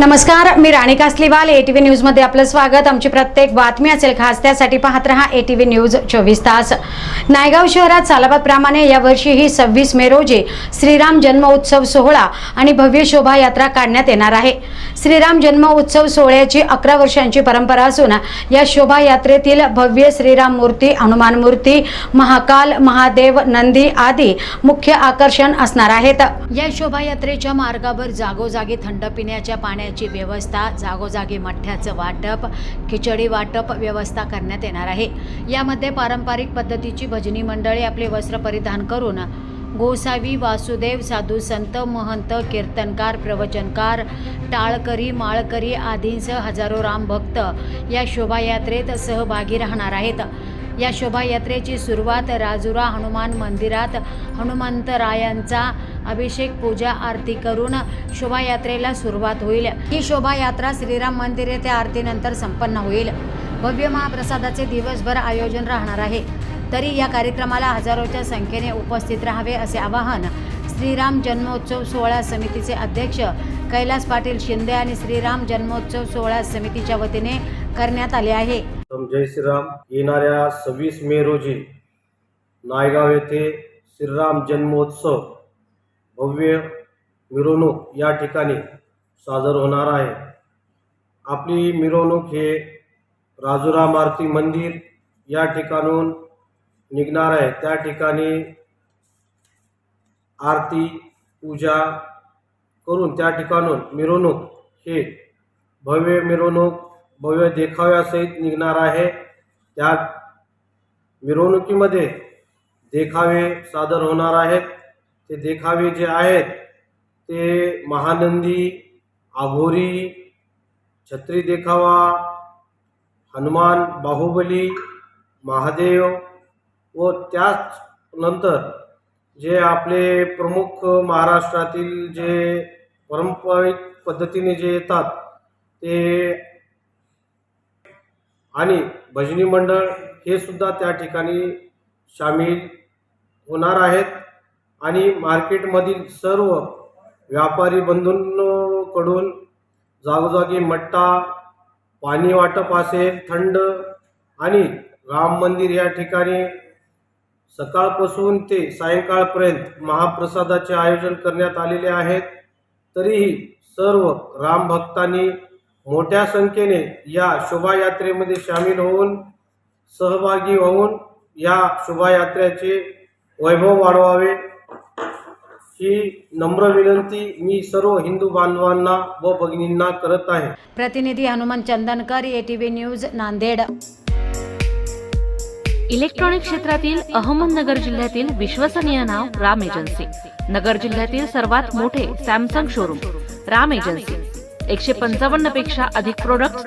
नमस्कार मी राणी कासलीवाल एटीव्ही न्यूजमध्ये आपलं स्वागत. आमची प्रत्येक बातमी असेल खास त्यासाठी पाहत रहा एटीव्ही न्यूज चोवीस तास. नायगाव शहरात सालाबादप्रमाणे यावर्षीही सव्वीस मे रोजी श्रीराम जन्म उत्सव सोहळा आणि भव्य शोभायात्रा काढण्यात येणार आहे. श्रीराम जन्म उत्सव सोहळ्याची अकरा वर्षांची परंपरा असून या शोभायात्रेतील भव्य श्रीराम मूर्ती हनुमान मूर्ती महाकाल महादेव नंदी आदी मुख्य आकर्षण असणार आहेत. या शोभायात्रेच्या मार्गावर जागोजागी थंड पिण्याच्या पाण्याची व्यवस्था जागोजागी मठ्ठ्याचं वाटप खिचडी वाटप व्यवस्था करण्यात येणार आहे. यामध्ये पारंपरिक पद्धतीची भजनी मंडळी आपले वस्त्र परिधान करून गोसावी वासुदेव साधू संत महंत कीर्तनकार प्रवचनकार टाळकरी माळकरी आदींसह हजारो राम भक्त या शोभायात्रेत सहभागी राहणार आहेत. या शोभायात्रेची सुरुवात राजुरा हनुमान मंदिरात हनुमंतरायांचा अभिषेक पूजा आरती करून शोभायात्रेला सुरुवात होईल. ही शोभायात्रा श्रीराम मंदिर येथे आरतीनंतर संपन्न होईल. भव्य महाप्रसादाचे दिवसभर आयोजन राहणार आहे. तरी या कार्यक्रमाला हजारोच्या संख्येने उपस्थित राहावे असे आवाहन श्रीराम जन्मोत्सव सोहळा समितीचे अध्यक्ष कैलास पाटील शिंदे आणि श्रीराम जन्मोत्सव सोहळा समितीच्या वतीने करण्यात आले आहे. जय श्रीराम. येणाऱ्या सव्वीस मे रोजी नायगाव येथे श्रीराम जन्मोत्सव भव्य मिरवणूक या ठिकाणी सादर होणार आहे. आपली मिरवणूक हे राजुराम आरती मंदिर या ठिकाणून निघणार आहे. त्या ठिकाणी आरती पूजा करून त्या ठिकाणून मिरवणूक हे भव्य मिरवणूक भव्य देखाव्यासहित निघणार आहे. त्या मिरवणुकीमध्ये देखावे सादर होणार आहेत. ते देखावे जे आहेत ते महानंदी आघोरी छत्री देखावा हनुमान बाहुबली महादेव व त्याच नंतर जे आपले प्रमुख महाराष्ट्रातील जे पारंपरिक पद्धतीने जे येतात ते आणि भजनी मंडळ हे सुद्धा त्या ठिकाणी सामील होणार आहेत. आणि मार्केटमधील सर्व व्यापारी बंधूंकडून जागोजागी मट्टा पाणी वाटप असेल थंड आणि राम मंदिर या ठिकाणी सकाळपासून ते सायंकाळपर्यंत महाप्रसादाचे आयोजन करण्यात आलेले आहेत. तरीही सर्व राम भक्तांनी मोठ्या संख्येने या शोभायात्रेमध्ये सामील होऊन सहभागी होऊन या शोभायात्रेचे वैभव वाढवावे. ही नम्र विनंती मी सर्व हिंदू बांधवांना व भगिनींना करत आहे. प्रतिनिधी Hanuman Chandankar ATV news Nanded. Electronic क्षेत्रातील अहमदनगर जिल्ह्यातील विश्वसनीय नाव राम एजन्सी. नगर जिल्ह्यातील सर्वात मोठे सॅमसंग शोरूम राम एजन्सी. एकशे पंचावन्नपेक्षा अधिक प्रोडक्ट